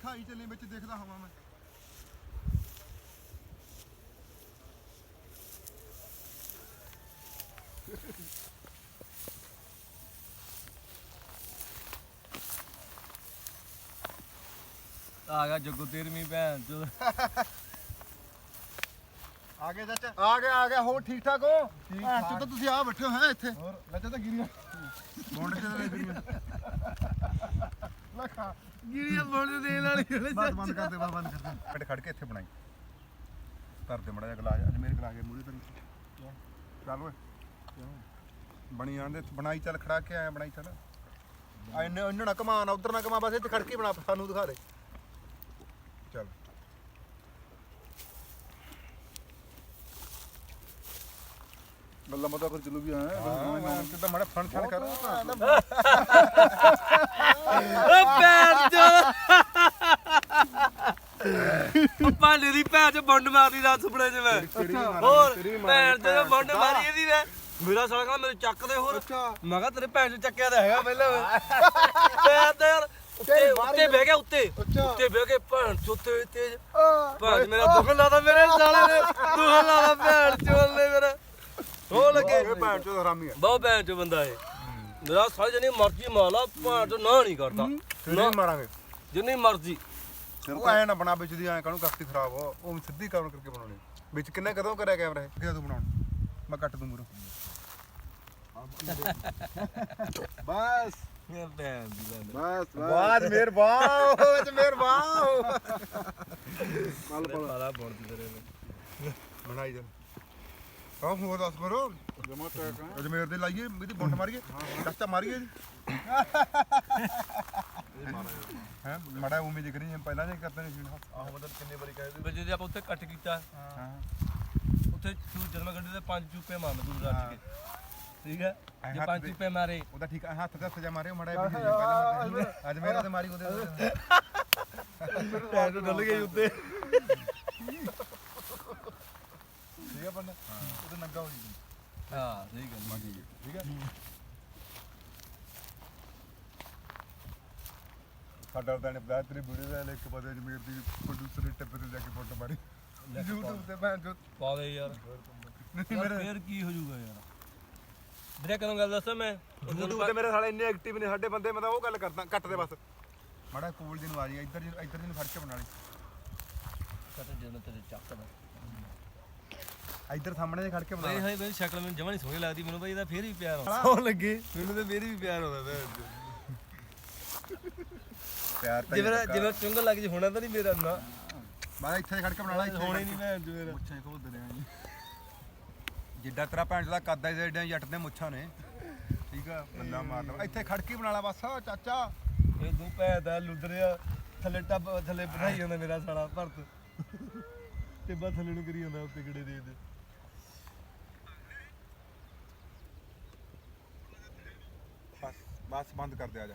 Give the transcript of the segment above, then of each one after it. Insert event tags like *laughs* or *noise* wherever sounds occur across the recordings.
ਦਿਖਾਈ ਚੱਲੇ ਵਿੱਚ ਦੇਖਦਾ ਹੋਵਾਂ ਮੈਂ। ਆ ਗਿਆ ਜੱਗੂ ਤੇਰਵੀਂ ਭੈਣ ਚੋ। ਆ ਗਿਆ ਚਾਚਾ। ਆ ਗਿਆ ਆ ਗਿਆ ਹੋਰ ਠੀਕ ਠਾਕ ਹੋ? ਠਾਕ ਤਾਂ ਤੁਸੀਂ ਆ ਬੈਠੇ ਹੋ ਹੈ ਇੱਥੇ? ਹੋਰ ਲੱਜਾ ਤਾਂ ਗਿਰੀਆਂ। ਮੁੰਡ ਚ ਲੈ ਗਈਆਂ ਲਖਾ ਗਿਰੀਆਂ ਬੋਲ ਦੇਣ ਵਾਲੀ ਬਸ ਬੰਦ ਕਰ ਦੇ ਬਸ ਬੰਦ ਕਰ ਦੇ। ਖੜ ਖੜ ਕੇ ਇੱਥੇ ਬਣਾਈ। ਧਰ ਦੇ ਮੜਾ ਜਿਹਾ ਗਲਾਸ ਅੱਜ ਮੇਰੇ ਗਲਾਸ ਦੇ ਮੂਹਰੇ ਤੇ ਚੱਲ ਓਏ। ਬਣੀ ਜਾਂਦੇ ਬਣਾਈ ਚੱਲ ਖੜਾ ਕੇ ਆਇਆ ਬਣਾਈ ਚੱਲ। ਆ ਇੰਨੇ ਇੰਨੇ ਨਾ ਕਮਾ ਨਾ ਉਧਰ ਨਾ ਕਮਾ ਬਸ ਇੱਥੇ ਖੜ ਕੇ ਬਣਾ ਸਾਨੂੰ ਦਿਖਾ ਦੇ। ਚੱਲ। ਗੱਲਾਂ ਮਤਾ ਕਰ ਚਲੂ ਵੀ ਆਇਆ ਹਾਂ ਮੈਂ ਤੇ ਤਾਂ ਮੜਾ ਫਣ ਛਣ ਕਰ ਓ ਭੈਣ ਚੋ ਭਾਂਡੇ ਦੀ ਭੈਣ ਚ ਬੰਡ ਮਾਰਦੀ ਰਾਤ ਸੁਪਨੇ ਚ ਮੈਂ। ਹੋਰ ਭੈਣ ਚੋ ਬੰਡ ਮਾਰੀ ਇਹਦੀ ਮੈਂ ਮੇਰਾ ਸਾਲਾ ਕਹਿੰਦਾ ਮੈਨੂੰ ਚੱਕ ਦੇ ਹੋਰ। ਮੈਂ ਕਿਹਾ ਤੇਰੇ ਭੈਣ ਚ ਚੱਕਿਆ ਤਾਂ ਹੈਗਾ ਪਹਿਲਾਂ ਮੈਂ। *laughs* ਭੈਣ ਤੇ ਯਾਰ ਉੱਤੇ ਉੱਤੇ ਬਹਿ ਗਿਆ ਉੱਤੇ। ਉੱਤੇ ਬਹਿ ਕੇ ਭੈਣ ਚੋ ਤੇ ਤੇਜ ਭੈਣ ਮੇਰਾ ਦੁੱਖ ਲਾਦਾ ਮੇਰੇ ਸਾਲੇ ਨੇ। ਦੁੱਖ ਲਾਦਾ ਭੈਣ ਚੋਲ ਨੇ ਮੇਰਾ। ਹੋ ਲੱਗੇ। ਭੈਣ ਚੋਦ ਹਰਾਮੀ ਹੈ ਬਹੁਤ ਭੈਣ ਚੋ ਬੰਦਾ ਇਹ। ਮੇਰਾ ਸਾਲੇ ਜਣੀ ਮਰਜ਼ੀ ਮਾਲਾ ਭੈਣ ਚੋ ਨਾ ਨਹੀਂ ਕਰਦਾ। ਤੇਰੇ ਮਾਰਾਂਗੇ? ਜਿੰਨੀ ਮਰਜ਼ੀ। ਉਹ ਐ ਨਾ ਬਣਾ ਵਿੱਚ ਦੀ ਐ ਕਾਹਨੂੰ ਕਰਤੀ ਖਰਾਬ ਹੋ ਉਹ ਸਿੱਧੀ ਕਵਰ ਕਰਕੇ ਬਣਾਉਣੀ। ਵਿੱਚ ਕਿੰਨੇ ਕਦੋਂ ਕਰਿਆ ਕੈਮਰਾ? ਇਹ ਕਿਹਾ ਤੂੰ ਬਣਾਉਣ। ਮੈਂ ਕੱਟ ਦੂੰ ਮੂਰੋਂ ਬਸ। ਬਸ ਬਾਜ ਮੇਰ ਬਾਹ ਵਿੱਚ ਮੇਰ ਬਾਹ ਪਲ ਪਲ ਸਾਲਾ ਬੁਣਦੀ ਤੇਰੇ ਨੇ ਬਣਾਈ ਜਾ। ਆਹ ਹੋਰ ਦੱਸ ਕਰੋ ਜਮਾ ਟੈਕ ਅਜਮੇਰ ਦੇ ਲਾਈਏ ਇਹਦੀ ਬੁੰਡ ਮਾਰੀਏ। ਚਾਚਾ ਮਾਰੀਏ ਜੀ ਹੈ ਮੜਾ ਉਮੀਦ ਕਰੀ ਪਹਿਲਾਂ ਨਹੀਂ ਕਰਦੇ ਨਹੀਂ ਸੀ ਆਹ ਮਤਲਬ ਕਿੰਨੇ ਵਾਰੀ ਕਹੇ ਵੀ ਜਦੋਂ ਆਪਾਂ ਉੱਥੇ ਕੱਟ ਕੀਤਾ ਹਾਂ। ਉੱਥੇ ਤੂੰ ਜਦ ਮੈਂ ਗੱਡੀ ਤੇ ਪੰਜ ਚੁੱਪੇ ਮਾਰ ਦੂਰ ਰੱਜ ਕੇ। ਠੀਕ ਹੈ? ਜੇ ਪੰਜ ਦੇ- ਚੁੱਪੇ ਮਾਰੇ। ਉਹਦਾ ਠੀਕ ਆ, ਹੱਥ ਦਾ ਸਜਾ ਮਾਰਿਓ ਮੜਾ ਪਹਿਲਾਂ ਅਜਮੇਰ ਤੇ ਮਾਰੀ ਉਹਦੇ। ਪੈਰ ਨੂੰ ਡੁੱਲ ਗਈ ਉੱਤੇ। ਠੀਕ ਹੈ ਬੰਦਾ। ਉਹਦੇ ਨੰਗਾ ਹੋ ਜੀ ਹਾਂ ਸਹੀ ਗੱਲ ਠੀਕ ਹੈ। ਸਾਡਾ ਤਾਂ ਨੇ ਤੇਰੀ ਵੀਡੀਓ ਦਾ ਇੱਕ ਪਤਾ ਅਜਮੇਰ ਦੀ ਪ੍ਰੋਡਿਊਸਰ ਨੇ ਟੱਪੇ ਤੇ ਜਾ ਕੇ ਫੋਟੋ ਮਾਰੀ। YouTube ਤੇ ਭੈਣ ਚੋ ਪਾ ਦੇ ਯਾਰ। ਨਹੀਂ ਯਾਰ ਮੇਰੇ ਫੇਰ ਕੀ ਹੋ ਜਾਊਗਾ ਯਾਰ। ਵੀਰੇ ਕਦੋਂ ਗੱਲ ਦੱਸਾਂ ਮੈਂ? YouTube ਤੇ ਮੇਰੇ ਸਾਲੇ ਇੰਨੇ ਐਕਟਿਵ ਨੇ ਸਾਡੇ ਬੰਦੇ ਮੈਂ ਤਾਂ ਉਹ ਗੱਲ ਕਰਦਾ ਕੱਟ ਦੇ ਬਸ। ਮਾੜਾ ਕੋਲ ਦੀ ਨੂੰ ਆ ਜੀ ਇੱਧਰ ਜੀ ਇੱਧਰ ਜੀ ਨੂੰ ਫੜ ਕੇ ਬਣਾ ਲਈ। ਕਦੇ ਜਦੋਂ ਤੇਰੇ ਚੱਕ ਦਾ। ਇੱਧਰ ਸਾਹਮਣੇ ਜੇ ਖੜ ਕੇ ਬਣਾ ਲਈ। ਹਾਏ ਬਈ ਸ਼ਕਲ ਮੈਨੂੰ ਜਮਾ ਨਹੀਂ ਸੋਹਣੀ ਲੱਗਦੀ ਮੈਨੂੰ ਬਈ ਇਹਦਾ ਫੇਰ ਵੀ ਪਿਆਰ ਆਉਂਦਾ। ਲੱਗੇ ਮੈਨੂੰ ਤਾਂ ਫੇਰ ਵੀ ਪਿਆਰ ਆਉਂਦਾ ਪਿਆਰ ਤਾਂ ਜਿਵੇਂ ਜਿਵੇਂ ਚੁੰਗਲ ਲੱਗ ਜੀ ਹੋਣਾ ਤਾਂ ਨਹੀਂ ਮੇਰਾ ਨਾ। ਮੈਂ ਇੱਥੇ ਖੜ ਕੇ ਬਣਾ ਲਾ ਇੱਥੇ ਹੋਣੀ ਨਹੀਂ ਭੈਣ ਜੋ ਮੇਰਾ ਮੁੱਛਾਂ ਕੋਲ ਦਰਿਆ ਜੀ। ਜਿੱਡਾ ਤੇਰਾ ਭੈਣ ਦਾ ਕੱਦ ਹੈ ਜਿਹੜੀਆਂ ਜੱਟ ਦੇ ਮੁੱਛਾਂ ਨੇ। ਠੀਕ ਆ ਬੰਦਾ ਮਾਰਦਾ। ਇੱਥੇ ਖੜ ਕੇ ਬਣਾ ਲਾ ਬਸ ਚਾਚਾ। ਇਹ ਦੋ ਭੈਣ ਦਾ ਲੁੱਦਰਿਆ ਥੱਲੇ ਟੱਬ ਥੱਲੇ ਬਿਠਾਈ ਜਾਂਦਾ ਮੇਰਾ ਸਾਲਾ ਭਰਤ। ਟਿੱਬਾ ਥੱਲੇ ਨੂੰ ਕਰੀ ਜਾਂਦਾ ਉੱਤੇ ਕਿਹੜੇ ਦੇ ਦੇ। ਬਸ ਬਸ ਬੰਦ ਕਰ ਦੇ ਆ ਜਾ।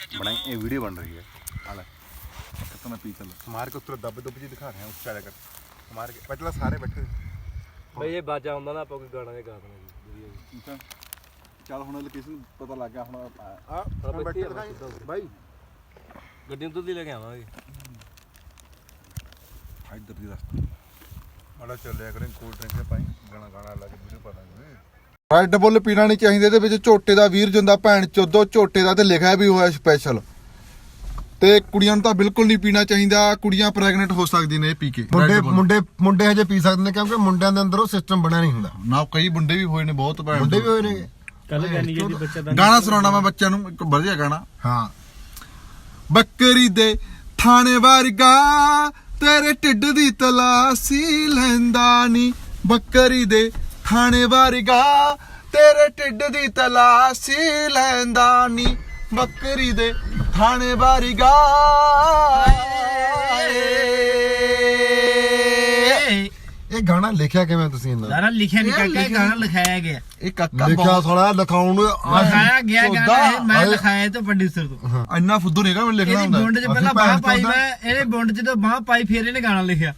ਬਣਾਈ ਇਹ ਵੀਡੀਓ ਬਣ ਰਹੀ ਹੈ। ਆ ਲੈ। ਕਿਤਨਾ ਪੀ ਚੱਲ ਮਾਰ ਕੇ ਉੱਤਰ ਦੱਬ ਦੁੱਬ ਜੀ ਦਿਖਾ ਰਹੇ ਹਾਂ ਉੱਚਾ ਜਾ ਕਰ। ਮਾਰ ਕੇ ਪਹਿਲਾਂ ਸਾਰੇ ਬੈਠੇ। ਬਈ ਇਹ ਬਾਜਾ ਹੁੰਦਾ ਨਾ ਆਪਾਂ ਕੋਈ ਗਾਣਾ ਜਿਹਾ ਗਾ ਦੇਣਾ ਜੀ ਠੀਕ ਹੈ ਚੱਲ ਹੁਣ ਲੋਕੇਸ਼ਨ ਪਤਾ ਲੱਗ ਗਿਆ ਹੁਣ ਆ- ਆ ਬੈਠੇ ਬੈਠੇ ਆ ਦਿਖਾਈ ਬਾਈ ਗੱਡੀ ਨੂੰ ਦੁੱਧ ਹੀ ਲੈ ਕੇ ਆਵਾਂਗੇ। ਇੱਧਰ ਦੀ ਰਸਤਾ। ਮਾੜਾ ਚੱਲਿਆ ਕਰੇ ਕੋਲਡ ਡਰਿੰਕ ਦੇ ਪਾਈ ਗਾਣਾ ਗਾਣਾ ਲਾ ਕੇ ਵੀਡੀਓ ਪਾ ਦਾਂਗੇ ਰੈੱਡ ਬੁੱਲ ਪੀਣਾ ਨਹੀਂ ਚਾਹੀਦਾ ਇਹਦੇ ਵਿੱਚ ਝੋਟੇ ਦਾ ਵੀਰ ਜੁੰਦਾ ਭੈਣ ਚੋਦੋ ਝੋਟੇ ਦਾ ਤੇ ਲਿਖਿਆ ਵੀ ਹੋਇਆ ਸਪੈਸ਼ਲ ਤੇ ਕੁੜੀਆਂ ਨੂੰ ਤਾਂ ਬਿਲਕੁਲ ਨਹੀਂ ਪੀਣਾ ਚਾਹੀਦਾ ਕੁੜੀਆਂ ਪ੍ਰੈਗਨੈਂਟ ਹੋ ਸਕਦੀਆਂ ਨੇ ਇਹ ਪੀ ਕੇ। ਮੁੰਡੇ। ਮੁੰਡੇ ਮੁੰਡੇ ਹਜੇ ਪੀ ਸਕਦੇ ਨੇ ਕਿਉਂਕਿ ਮੁੰਡਿਆਂ ਦੇ ਅੰਦਰ ਉਹ ਸਿਸਟਮ ਬਣਿਆ ਨਹੀਂ ਹੁੰਦਾ। ਨਾ ਕਈ ਮੁੰਡੇ ਵੀ ਹੋਏ ਨੇ ਬਹੁਤ ਭੈਣ ਮੁੰਡੇ ਵੀ। ਹੋਏ ਨੇ। ਕੱਲ ਕਹਿੰਦੀ ਜੀ ਬੱਚਾ ਦਾ ਗਾਣਾ ਸੁਣਾਉਣਾ ਮੈਂ ਬੱਚਿਆਂ ਨੂੰ ਇੱਕ ਵਧੀਆ ਗਾਣਾ। ਹਾਂ। ਬੱਕਰੀ ਦੇ ਥਾਣੇ ਵਰਗਾ ਤੇਰੇ ਢਿੱਡ ਦੀ ਤਲਾਸੀ ਲੈਂਦਾ ਨੀ। ਬੱਕਰੀ ਦੇ ਥਾਣੇ ਵਰਗਾ ਤੇਰੇ ਢਿੱਡ ਦੀ ਤਲਾਸੀ ਲੈਂਦਾ ਨੀ। ਬੱਕਰੀ ਦੇ ਥਾਣੇ ਵਰਗਾ। ਇਹ ਗਾਣਾ ਲਿਖਿਆ ਕਿਵੇਂ ਤੁਸੀਂ ਇਹਨਾਂ ਦਾਰਾ ਲਿਖਿਆ ਨਹੀਂ ਕਾਕਾ ਇਹ ਗਾਣਾ ਲਿਖਾਇਆ ਗਿਆ। ਇਹ ਕਾਕਾ ਲਿਖਿਆ ਬਹੁਤ ਸਾਲਾ ਲਿਖਾਉਣ ਨੂੰ ਲਿਖਾਇਆ ਗਿਆ। ਗਾਣਾ ਇਹ ਮੈਂ। ਲਿਖਾਇਆ ਤੋਂ ਪ੍ਰੋਡਿਊਸਰ ਤੋਂ। ਇੰਨਾ ਫੁੱਦੂ ਨਹੀਂਗਾ ਮੈਂ ਲਿਖਣਾ ਇਹਦੀ ਹੁੰਦਾ। ਬੁੰਡ 'ਚ ਪਹਿਲਾਂ ਬਾਹ ਪਾਈ। ਮੈਂ ਇਹਨੇ ਬੁੰਡ 'ਚ ਤਾਂ ਬਾਹ ਪਾਈ ਫਿਰ ਇਹਨੇ ਗਾਣਾ ਲਿਖਿਆ।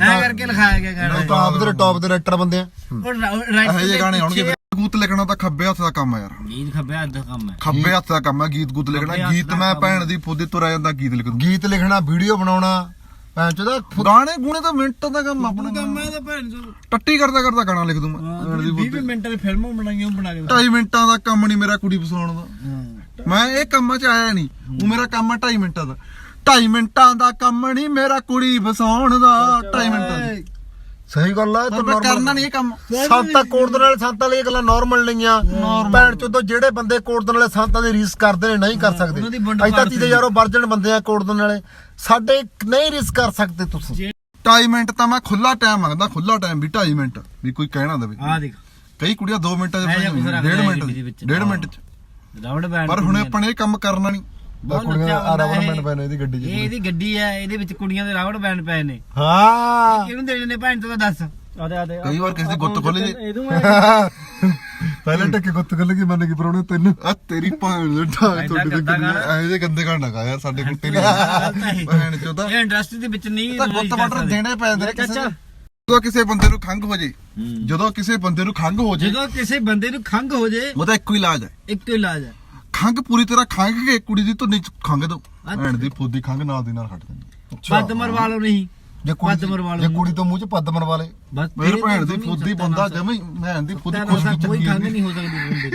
ਐ ਕਰਕੇ ਲਿਖਾਇਆ ਗਿਆ ਗਾਣਾ। ਤਾਂ ਆਪ ਦੇ ਟੌਪ ਦੇ ਰਾਈਟਰ ਬੰਦੇ ਆ। ਉਹ ਰਾ- ਇਹੋ ਰਾਈਟਰ ਜਿਹੇ ਦੇ ਗਾਣੇ ਆਉਣਗੇ ਗੀਤ ਲਿਖਣਾ ਤਾਂ ਖੱਬੇ ਹੱਥ ਦਾ ਕੰਮ ਆ ਯਾਰ। ਗੀਤ ਖੱਬੇ ਹੱਥ ਦਾ ਕੰਮ ਹੈ ਖੱਬੇ ਹੱਥ ਦਾ ਕੰਮ ਆ ਗੀਤ ਗੂਤ ਲਿਖਣਾ। ਖੱਬੇ ਹੱਥ ਗੀਤ ਦਾ ਮੈਂ ਕੰਮ ਭੈਣ ਦੀ ਫੁੱਦੀ ਤੁਰਿਆ ਜਾਂਦਾ ਗੀਤ ਲਿਖ ਦੂੰ ਗੀਤ ਲਿਖਣਾ ਵੀਡੀਓ ਬਣਾਉਣਾ। ਭੈਣ ਚੋਦਾ ਗਾਣੇ ਗੁਣੇ ਤਾਂ ਮਿੰਟਾਂ ਦਾ ਕੰਮ ਆਪਣਾ। ਕੰਮ ਹੈ ਤਾਂ ਭੈਣ ਚੋ ਟੱਟੀ ਕਰਦਾ ਕਰਦਾ ਗਾਣਾ ਲਿਖ ਦੂੰ ਮੈਂ। ਭੈਣ ਦੀ 20 ਫੁੱਦੀ ਮਿੰਟਾਂ ਦੀ ਫਿਲਮਾਂ ਬਣਾਈਆਂ ਉਹ ਬਣਾ ਕੇ ਢਾਈ ਮਿੰਟਾਂ ਦਾ ਕੰਮ ਨਹੀਂ ਮੇਰਾ ਕੁੜੀ ਫਸਾਉਣ ਦਾ। ਮੈਂ ਇਹ ਕੰਮਾਂ 'ਚ ਆਇਆ ਨਹੀਂ। ਉਹ ਮੇਰਾ ਕੰਮ ਆ ਢਾਈ ਮਿੰਟਾਂ ਦਾ। ਢਾਈ ਮਿੰਟਾਂ ਦਾ ਕੰਮ ਨਹੀਂ ਮੇਰਾ ਕੁੜੀ ਫਸਾਉਣ ਦਾ। ਢਾਈ ਮਿੰਟਾਂ ਦਾ। ਸਹੀ ਗੱਲ ਆ ਤਾਂ ਪਰ ਕਰਨਾ normal- ਨਹੀਂ ਇਹ ਕੰਮ। ਸੰਤਾਂ ਕੋਟ ਦੇ ਨਾਲ ਸੰਤਾਂ ਲਈ ਇਹ ਗੱਲਾਂ ਨਾਰਮਲ ਨਹੀਂਆਂ ਭੈਣ ਚੋਦੋ ਜਿਹੜੇ ਬੰਦੇ ਕੋਟ ਦੇ ਨਾਲੇ ਸੰਤਾਂ ਦੀ ਰੀਸ ਕਰਦੇ ਨੇ ਨਹੀਂ ਕਰ ਸਕਦੇ। ਉਹਨਾਂ ਦੀ ਵੰਡ ਅਸੀਂ ਤਾਂ ਤੀਦੇ ਯਾਰੋ ਵਰਜਨ ਬੰਦੇ ਆ ਕੋਟ ਦੇ ਨਾਲੇ ਸਾਡੇ ਨਹੀਂ ਰੀਸ ਕਰ ਸਕਦੇ ਤੁਸੀਂ। ਢਾਈ ਮਿੰਟ ਤਾਂ ਮੈਂ ਖੁੱਲਾ ਟਾਈਮ ਮੰਗਦਾ ਖੁੱਲਾ ਟਾਈਮ ਵੀ ਢਾਈ ਮਿੰਟ ਵੀ ਕੋਈ ਕਹਿਣਾ ਦੇਵੇ। ਆ ਦੇਖ। ਕਈ ਕੁੜੀਆਂ 2 ਮਿੰਟਾਂ ਇਹ ਜਿਹਾ ਕੁਛ ਚ ਡੇਢ ਆ ਮਿੰਟ ਇਹਦੇ ਵਿੱਚ। ਡੇਢ ਮਿੰਟ ਚ। ਬੈਂਡ ਪਰ ਹੁਣ ਆਪਾਂ ਨੇ। ਇਹ ਕੰਮ ਕਰਨਾ ਨਹੀਂ। ਬਹੁਤ ਕੁੜੀਆਂ ਲੁੱਚਾ ਆ ਬੰਦਾ ਰਬੜ ਇਹ। ਬੈਂਡ ਪਏ ਨੇ ਇਹਦੀ ਗੱਡੀ 'ਚ ਇਹ ਇਹਦੀ ਗੱਡੀ ਹੈ ਇਹਦੇ ਵਿੱਚ ਕੁੜੀਆਂ ਦੇ ਰਾਵੜ ਬੈਂਡ ਪਏ ਨੇ ਹਾਂ ਕਿਹਨੂੰ ਦੇਣੇ ਨੇ ਭੈਣ ਤੋਂ ਦੱਸ ਆਦੇ ਆਦੇ ਕਈ ਵਾਰ ਕਿਸੇ ਦੀ ਗੁੱਤ ਖੁੱਲ ਜੇ ਇਹਦੂ *laughs* ਪਹਿਲੇ ਟੱਕੇ ਗੁੱਤ ਗੱਲ ਕੀ ਮੰਨ ਗਈ ਪਰੋਣੇ ਤੈਨੂੰ ਆ ਤੇਰੀ ਭਾਣ ਦੇ ਢਾਈ ਐਡਾ ਤੁਹਾਡੇ ਦੇ ਗੰਦਾ ਗੰਦੇ ਗਾਣਾ। ਐ ਜੇ ਗੰਦੇ ਗਾਣਾ ਗਾ ਯਾਰ ਸਾਡੇ ਕੋਲ ਤੇਰੀ ਇਹ ਭੈਣ ਚੋਦਾ ਇੰਡਸਟਰੀ ਦੇ ਵਿੱਚ ਨਹੀਂ ਤਾਂ release ਗੁੱਤ ਕਰ ਵਾਟਰ ਸਕਦੇ। ਦੇਣੇ ਪੈਂਦੇ ਨੇ ਕਿਸੇ ਚਾਚਾ। ਨੂੰ। ਜਦੋਂ ਕਿਸੇ ਬੰਦੇ ਨੂੰ ਖੰਗ ਹੋ ਜੇ ਜਦੋਂ ਕਿਸੇ ਬੰਦੇ ਨੂੰ ਖੰਗ ਹੋ ਜੇ ਜਦੋਂ ਕਿਸੇ ਬੰਦੇ ਨੂੰ ਖੰਗ ਹੋ ਜੇ ਉਹਦਾ ਇੱਕੋ ਹੀ ਇਲਾਜ ਹੈ ਇੱਕੋ ਇਲਾਜ ਹੈ ਖੰਗ ਪੂਰੀ ਤਰ੍ਹਾਂ ਖੰਗ ਕੇ ਕੁੜੀ ਦੀ ਧੁੰਨੀ ਚ ਖੰਗ ਦੋ। ਭੈਣ ਦੀ ਫੁੱਦੀ ਖੰਗ ਨਾਲ ਦੀ ਨਾਲ ਹਟ ਜਾਂਦੀ। ਪੱਦ ਮਰਵਾ ਲਓ ਨਹੀਂ। ਜੇ ਕੁੜੀ ਪੱਦ ਮਰਵਾ ਜੇ ਕੁੜੀ ਤੋਂ ਮੂੰਹ 'ਚ ਪੱਦ ਮਰਵਾ ਲੇ ਬਸ ਮੇਰੇ ਤੇਰੇ ਭੈਣ ਦੀ ਫੁੱਦੀ ਬੰਦਾ ਜਮੀ ਭੈਣ ਦੀ ਫੁੱਦੀ ਕੋਈ ਖੰਗ ਨਹੀਂ ਹੋ ਸਕਦੀ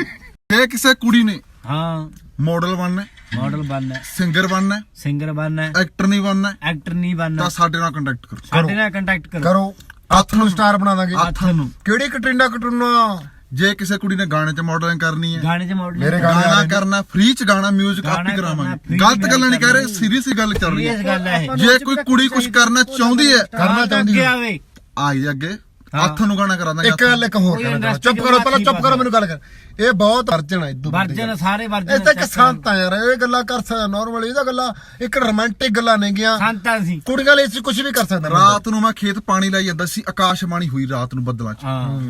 ਜੇ ਕਿਸੇ ਕੁੜੀ ਨੇ ਹਾਂ। ਮਾਡਲ ਬਣਨਾ ਮਾਡਲ ਬਣਨਾ ਸਿੰਗਰ ਬਣਨਾ ਸਿੰਗਰ ਬਣਨਾ ਐਕਟਰ ਨਹੀਂ ਬਣਨਾ ਐਕਟਰ ਨਹੀਂ ਬਣਨਾ ਤਾਂ ਸਾਡੇ ਨਾਲ ਕੰਟੈਕਟ ਕਰੋ। ਸਾਡੇ ਨਾਲ ਕੰਟੈਕਟ ਕਰੋ। ਕਰੋ। ਹੱਥ ਨੂੰ ਸਟਾਰ ਬਣਾ ਦਾਂਗੇ। ਹੱਥ ਨੂੰ। ਕਿਹੜੀ ਕਟਰੀਨਾ? ਕਟੂਨਾ ਜੇ ਕਿਸੇ ਕੁੜੀ ਨੇ ਗਾਣੇ 'ਚ ਮਾਡਲਿੰਗ ਕਰਨੀ ਹੈ ਗਾਣੇ 'ਚ ਮੇਰੇ ਗਾਣੇ। ਕਰਨਾ ਫ੍ਰੀ 'ਚ ਗਾਣਾ ਮਿਊਜ਼ਿਕ ਗਾਣਾ ਆਪੀ ਕਰਨਾ, ਕਰਾਵਾਂਗੇ। free ਗਲਤ ਗੱਲਾਂ ਨਹੀਂ ਕਹਿ ਰਹੇ। ਸੀਰੀਅਸ ਗੱਲ ਚੱਲ ਰਹੀ ਸੀਰੀਅਸ ਹੈ ਗੱਲ ਹੈ ਇਹ। ਜੇ ਕੋਈ ਕੁੜੀ ਕੁਝ ਕਰਨਾ ਚਾਹੁੰਦੀ ਹੈ ਕਰਨਾ ਚਾਹੁੰਦੀ ਅੱਗੇ ਹੈ। ਆਵੇ। ਆਈ ਜੀ ਅੱਗੇ। ਹੱਥ ਨੂੰ ਗਾਣਾ ਕਰਾ ਦਾਂਗੇ ਇੱਕ ਗੱਲ ਇੱਕ ਹੋਰ ਕੋਈ ਕਹਿਣਾ ਚਾਹੁੰਦਾ। ਚੁੱਪ ਕਰੋ ਪਹਿਲਾਂ ਚੁੱਪ ਕਰੋ ਮੈਨੂੰ ਗੱਲ ਕਰ। ਇਹ ਬਹੁਤ ਵਰਜਨ ਹੈ ਇਦੋਂ ਵਰਜਨ ਸਾਰੇ ਵਰਜਨ ਇਹ ਤਾਂ ਇੱਕ ਸੰਤ ਆ ਯਾਰ ਇਹ ਗੱਲਾਂ ਕਰ ਸਕਦਾ ਨਾਰਮਲ ਇਹਦਾ ਗੱਲਾਂ ਇੱਕ ਰੋਮਾਂਟਿਕ ਗੱਲਾਂ ਨੇ ਗਿਆ। ਸੰਤਾਂ ਸੀ। ਕੁੜੀਆਂ ਲਈ ਕੁਝ ਵੀ ਕਰ ਸਕਦਾ। ਰਾਤ ਨੂੰ ਮੈਂ ਖੇਤ ਪਾਣੀ ਲਾਈ ਜਾਂਦਾ ਸੀ ਆਕਾਸ਼ਬਾਣੀ ਹੋਈ ਰਾਤ ਨੂੰ ਬੱਦਲਾਂ 'ਚ। ਹਾਂ।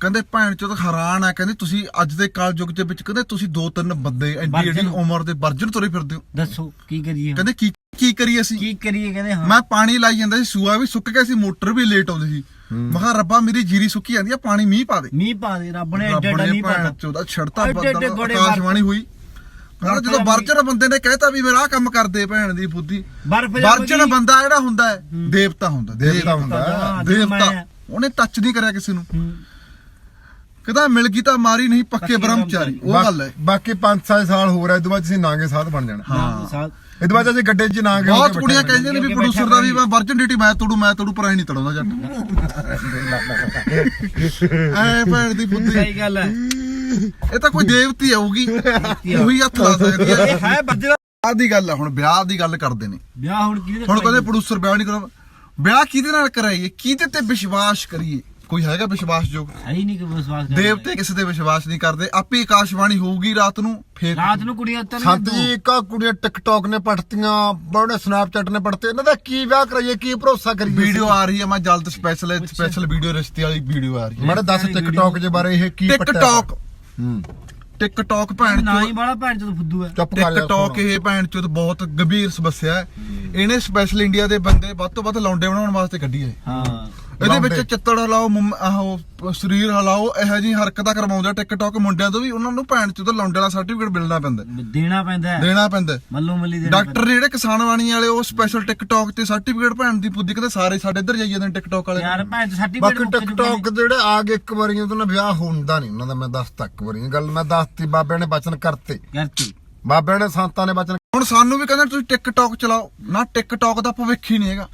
ਕਹਿੰਦੇ ਭੈਣ ਚੋਦ ਹੈਰਾਨ ਆ ਕਹਿੰਦੇ ਤੁਸੀਂ ਅੱਜ ਦੇ ਕਾਲ ਯੁੱਗ ਦੇ ਵਿੱਚ ਕਹਿੰਦੇ ਤੁਸੀਂ ਦੋ ਤਿੰਨ ਬੰਦੇ ਐਡੀ ਐਡੀ ਵਰਜਨ। ਉਮਰ ਦੇ ਵਰਜਨ ਤੁਰੇ ਫਿਰਦੇ ਹੋ। ਦੱਸੋ ਕੀ ਕਰੀਏ ਹੁਣ? ਕਹਿੰਦੇ ਕੀ ਕੀ ਕਰੀਏ ਅਸੀਂ? ਕੀ ਕਰੀਏ ਕਹਿੰਦੇ ਹਾਂ। ਮੈਂ ਪਾਣੀ ਲਾਈ ਜਾਂਦਾ ਸੀ ਸੂਆ ਵੀ ਸੁੱਕ ਗਿਆ ਸੀ ਮੋਟਰ ਵੀ ਲੇਟ ਆਉਂਦੀ ਸੀ। ਮੈਂ ਕਿਹਾ ਰੱਬਾ ਮੇਰੀ ਜੀਰੀ ਸੁੱਕੀ ਜਾਂਦੀ ਆ ਪਾਣੀ ਮੀਂਹ ਪਾ ਦੇ। ਮੀਂਹ ਪਾ ਦੇ ਰੱਬ ਨੇ ਐਡਾ ਐਡਾ ਭੈਣ ਪਾਤਾ। ਚੋਦਾ ਛੜਤਾ ਐਡੇ ਐਡੇ ਬੱਦਲ ਬੜੇ ਆਕਾਸ਼ਬਾਣੀ ਹੋਈ। ਕਹਿੰਦਾ ਜਦੋਂ ਵਰਜਨ ਬੰਦੇ ਨੇ ਕਹਿਤਾ ਵੀ ਮੇਰਾ ਆਹ ਕੰਮ ਕਰਦੇ ਭੈਣ ਦੀ ਬੁੱਧੀ। ਬਰਫ਼ ਵਰਜਨ ਬੰਦਾ ਜਿਹੜਾ ਹੁੰਦਾ ਹੈ ਦੇਵਤਾ ਹੁੰਦਾ ਦੇਵਤਾ ਹੁੰਦਾ। ਦੇਵਤਾ। ਮੈਂ- ਉਹਨੇ ਟੱਚ ਨਹੀਂ ਕਰਿਆ ਕਿਸੇ ਨੂੰ। ਹੂੰ। ਕਹਿੰਦਾ ਮਿਲ ਗਈ ਤਾਂ ਮਾਰੀ ਨਹੀਂ ਪੱਕੇ ਬ੍ਰਹਮਚਾਰੀ। ਉਹ ਗੱਲ ਹੈ। ਬਾਕੀ 5-7 ਸਾਲ ਹੋਰ ਹੈ ਇਦੋਂ ਬਾਅਦ ਤੁਸੀਂ ਨਾਂਗੇ ਸਾਧ ਬਣ ਜਾਣਾ। ਹਾਂ। ਇਦੋਂ ਬਾਅਦ ਅਸੀਂ ਗੱਡੇ 'ਚ ਨਾਂਗੇ ਹੋ ਬਹੁਤ ਕੁੜੀਆਂ ਕਹਿੰਦੀਆਂ ਨੇ ਵੀ ਪ੍ਰੋਡਿਊਸਰ ਦਾ ਵੀ ਮੈਂ ਵਰਜਨ ਡਿਊਟੀ ਮੈਂ ਤੋੜੂ ਮੈਂ ਤੋੜੂ ਪਰ ਐ ਨਹੀਂ ਤੜਾਉਂਦਾ ਜੱਟ। ਐ ਭੈਣ ਦੀ ਬੁੱਧੀ। ਸਹੀ ਗੱਲ ਹੈ। ਇਹ ਤਾਂ ਕੋਈ ਦੇਵਤੀ ਆਊਗੀ। ਉਹੀ ਹੱਥ ਲਾ ਸਕਦੀ ਇਹ ਹੈ ਹੈ ਬੱਜਾ ਵਿਆਹ ਦੀ ਗੱਲ ਆ ਹੁਣ ਵਿਆਹ ਦੀ ਗੱਲ ਕਰਦੇ ਨੇ। ਵਿਆਹ ਹੁਣ ਕਿਹਦੇ ਹੁਣ ਕਹਿੰਦੇ ਪ੍ਰੋਡਿਊਸਰ ਵਿਆਹ ਨਹੀਂ ਕਰਾਉਂਦਾ। ਵਿਆਹ ਕਿਹਦੇ ਨਾਲ ਕਰਾਈਏ? ਕਿਹਦੇ ਤੇ ਵਿਸ਼ਵਾਸ ਕਰੀਏ? ਕੋਈ ਹੈਗਾ ਵਿਸ਼ਵਾਸਯੋਗ? ਹੈ ਹੀ ਨਹੀਂ ਕਿ ਵਿਸ਼ਵਾਸ ਕਰਦੇ। ਦੇਵਤੇ ਕਿਸੇ ਤੇ ਵਿਸ਼ਵਾਸ ਨਹੀਂ ਕਰਦੇ। ਆਪੇ ਆਕਾਸ਼ਬਾਣੀ ਹੋਊਗੀ ਰਾਤ ਨੂੰ ਫੇਰ ਰਾਤ ਨੂੰ ਕੁੜੀਆਂ ਤਾਂ ਸੰਤ ਜੀ ਇੱਕ ਆਹ ਕੁੜੀਆਂ ਟਿਕਟੌਕ ਨੇ ਪੜਤੀਆਂ ਬੜੇ ਸਨੈਪਚੈਟ ਨੇ ਪੜਤੇ ਇਹਨਾਂ ਦਾ ਕੀ ਵਿਆਹ ਕਰਾਈਏ ਕੀ ਭਰੋਸਾ ਕਰੀਏ ਵੀਡੀਓ ਆ ਰਹੀ ਹੈ ਮੈਂ ਜਲਦ ਸਪੈਸ਼ਲ ਸਪੈਸ਼ਲ ਵੀਡੀਓ ਰਿਸ਼ਤੇ ਵਾਲੀ ਵੀਡੀਓ ਆ ਰਹੀ ਹੈ। ਮਾੜੇ ਦੱਸ ਟਿਕਟੌਕ ਦੇ ਬਾਰੇ ਇਹ ਕੀ? ਟਿਕਟੌਕ। ਹੂੰ। ਟਿਕਟੌਕ ਭੈਣ ਨਾ ਹੀ ਬੜਾ ਭੈਣ ਚੋਦ ਫੁੱਦੂ ਹੈ। ਕਰ ਟਿਕਟੌਕ ਇਹ ਭੈਣ ਚੋਦ ਬਹੁਤ ਗੰਭੀਰ ਸਮੱਸਿਆ ਹੈ। ਇਹਨੇ ਸਪੈਸ਼ਲ ਇੰਡੀਆ ਦੇ ਬੰਦੇ ਵੱਧ ਤੋਂ ਵੱਧ ਲੌਂਡੇ ਬਣਾਉਣ ਵਾਸਤੇ ਕੱਢੀ ਹੈ। ਹਾਂ। ਇਹਦੇ ਵਿੱਚ। ਚਿੱਤੜ ਹਲਾਓ ਆਹੋ ਸਰੀਰ ਹਲਾਓ ਇਹੋ ਜਿਹੀ ਹਰਕਤਾਂ ਕਰਵਾਉਂਦੇ ਟਿਕਟੌਕ ਮੁੰਡਿਆਂ ਤੋਂ ਵੀ ਉਹਨਾਂ ਨੂੰ ਭੈਣ ਚੋਂ ਲੌਂਡੇ ਦਾ ਸਰਟੀਫਿਕੇਟ ਮਿਲਣਾ ਪੈਂਦਾ। ਦੇਣਾ ਪੈਂਦਾ ਹੈ। ਦੇਣਾ ਪੈਂਦਾ ਮੱਲੋ ਮੱਲੀ ਦੇਣਾ ਡਾਕਟਰ ਜਿਹੜੇ ਕਿਸਾਨ ਵਾਣੀ ਵਾਲੇ ਉਹ ਸਪੈਸ਼ਲ ਟਿਕਟੌਕ ਤੇ ਸਰਟੀਫਿਕੇਟ ਭੈਣ ਦੀ ਪੁੱਦੀ ਕਿਤੇ ਸਾਰੇ ਸਾਡੇ ਇੱਧਰ ਜਾਈ ਜਾਂਦੇ ਟਿਕਟੌਕ। ਵਾਲੇ। ਯਾਰ ਭੈਣ ਸਰਟੀਫਿਕੇਟ ਬਾਕੀ ਟਿਕਟੌਕ ਜਿਹੜੇ ਆ ਗਏ ਇੱਕ ਵਾਰੀ ਉਹਦਾ ਨਾ ਵਿਆਹ ਹੁੰਦਾ ਨਹੀਂ ਉਹਨਾਂ ਦਾ ਮੈਂ ਦੱਸਤਾ ਇੱਕ ਵਾਰੀ। ਗੱਲ ਮੈਂ ਦੱਸਤੀ ਬਾਬਿਆਂ ਨੇ ਬਚਨ ਕਰਤੇ। ਕਰਤੀ। ਬਾਬਿਆਂ ਨੇ ਸੰਤਾਂ ਨੇ ਬਚਨ ਹੁਣ ਸਾਨੂੰ ਵੀ ਕਹਿੰਦੇ ਤੁਸੀਂ ਟਿਕਟੌਕ ਚਲਾਓ। ਨਾ ਟਿਕਟੌਕ ਦਾ ਭਵਿੱਖ ਹੀ ਨਹੀਂ ਹੈਗਾ।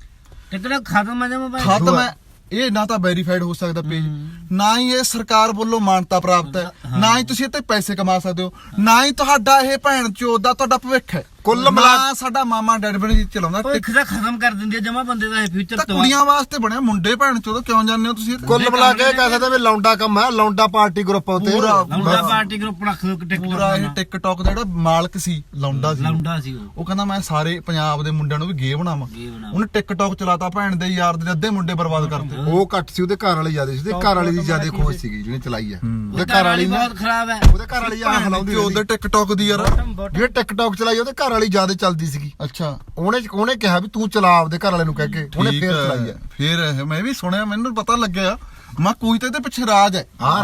ਟਿਕਟੌਕ ਖਤਮ ਆ ਜਾਵਾਂ ਭਾਈ। ਖਤਮ ਹੈ। ਇਹ ਨਾ ਤਾਂ ਵੈਰੀਫਾਈਡ ਹੋ ਸਕਦਾ ਪੇਜ ਨਾ ਹੀ ਇਹ ਸਰਕਾਰ ਵੱਲੋਂ ਮਾਨਤਾ ਪ੍ਰਾਪਤ ਹੈ। ਨਾ ਹੀ ਤੁਸੀਂ ਇੱਥੇ ਪੈਸੇ ਕਮਾ ਸਕਦੇ ਹੋ। ਨਾ ਹੀ ਤੁਹਾਡਾ ਇਹ ਭੈਣ ਚੋਦ ਦਾ ਤੁਹਾਡਾ ਭਵਿੱਖ ਹੈ। ਕੁੱਲ ਮਿਲਾ- ਨਾ ਸਾਡਾ ਮਾਮਾ ਡੈਡ ਬਣੇ ਚਲਾਉਂਦਾ ਉਹ ਇੱਕ ਦਾ ਖਤਮ ਕਰ ਦਿੰਦੀ ਜਮਾ ਬੰਦੇ ਦਾ ਇਹ ਫਿਊਚਰ ਤਾਂ ਤੋਂ ਕੁੜੀਆਂ ਵਾਸਤੇ ਬਣਿਆ ਮੁੰਡੇ ਭੈਣ ਚੋਦ ਕਿਉਂ ਜਾਂਦੇ ਹੋ ਤੁਸੀਂ ਇੱਥੇ? ਕੁੱਲ ਮਿਲਾ ਕੇ ਇਹ ਕਹਿ ਸਕਦੇ ਵੀ ਲੌਂਡਾ ਕੰਮ ਹੈ ਲੌਂਡਾ ਪਾਰਟੀ ਗਰੁੱਪ ਉਤੇ ਪੂਰਾ ਲੌਂਡਾ ਪਾਰਟੀ ਗਰੁੱਪ ਰੱਖ ਦੋ ਟਿਕਟੌਕ ਪੂਰਾ ਇਹ ਟਿਕਟੌਕ ਦਾ ਜਿਹੜਾ ਮਾਲਕ ਸੀ ਲੌਂਡਾ ਸੀ। ਲੌਂਡਾ ਸੀ ਉਹ। ਉਹ ਕਹਿੰਦਾ ਮੈਂ ਸਾਰੇ ਪੰਜਾਬ ਦੇ ਮੁੰਡਿਆਂ ਨੂੰ ਵੀ ਗੇ ਬਣਾਵਾਂ। ਗੇ ਬਣਾਵਾਂ। ਉਹਨੇ ਟਿਕਟੌਕ ਚਲਾਤਾ ਭੈਣ ਦੇ ਯਾਰ ਦੇ ਅੱਧੇ ਮੁੰਡੇ ਬਰਬਾਦ ਕਰਤੇ। ਉਹ ਘੱਟ ਸੀ ਉਹਦੇ ਘਰ ਵਾਲੀ ਜ਼ਿਆਦਾ ਸੀ। ਉਹਦੇ ਘਰ ਵਾਲੀ ਦੀ ਜ਼ਿਆਦਾ ਖੋਜ ਸੀਗੀ ਜਿਹਨੇ ਚਲਾਈ ਹੈ। ਉਹਦੇ ਘਰ ਵਾਲੀ ਬਹੁਤ ਖਰਾਬ ਹੈ। ਉਹਦੇ ਘਰ ਵਾਲੀ ਆ ਹਲਾਉਂਦੀ ਉਹਦੇ ਟਿਕਟੌਕ ਦੀ ਯਾਰ। ਜਿਹੜੇ ਟਿਕਟੌਕ ਚਲਾਈ ਉਹਦੇ ਘਰ ਵਾਲੀ ਜ਼ਿਆਦਾ ਚੱਲਦੀ ਸੀਗੀ। ਅੱਛਾ। ਉਹਨੇ ਉਹਨੇ ਕਿਹਾ ਵੀ ਤੂੰ ਚਲਾ ਆਪਦੇ ਘਰ ਵਾਲੇ ਨੂੰ ਕਹਿ ਕੇ ਉਹਨੇ ਫੇਰ। ਚਲਾਈ ਹੈ ਫੇਰ ਇਹ ਮੈਂ ਵੀ ਸੁਣਿਆ ਮੈਨੂੰ ਪਤਾ ਲੱਗਿਆ ਮੈਂ ਕੋਈ ਤਾਂ ਇਹਦੇ ਪਿੱਛੇ ਰਾਜ ਹੈ। ਹਾਂ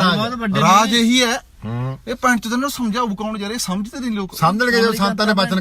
ਰਾਜ ਇਹੀ ਹੈ। ਇਹ ਪੰਚ ਤੈਨੂੰ ਸਮਝਾਊ ਕੌਣ ਯਾਰ? ਇਹ ਸਮਝਦੇ ਨਹੀਂ ਲੋਕ। ਸਮਝਣਗੇ ਜਦੋਂ ਸੰਤਾਂ ਨੇ ਬਚਨ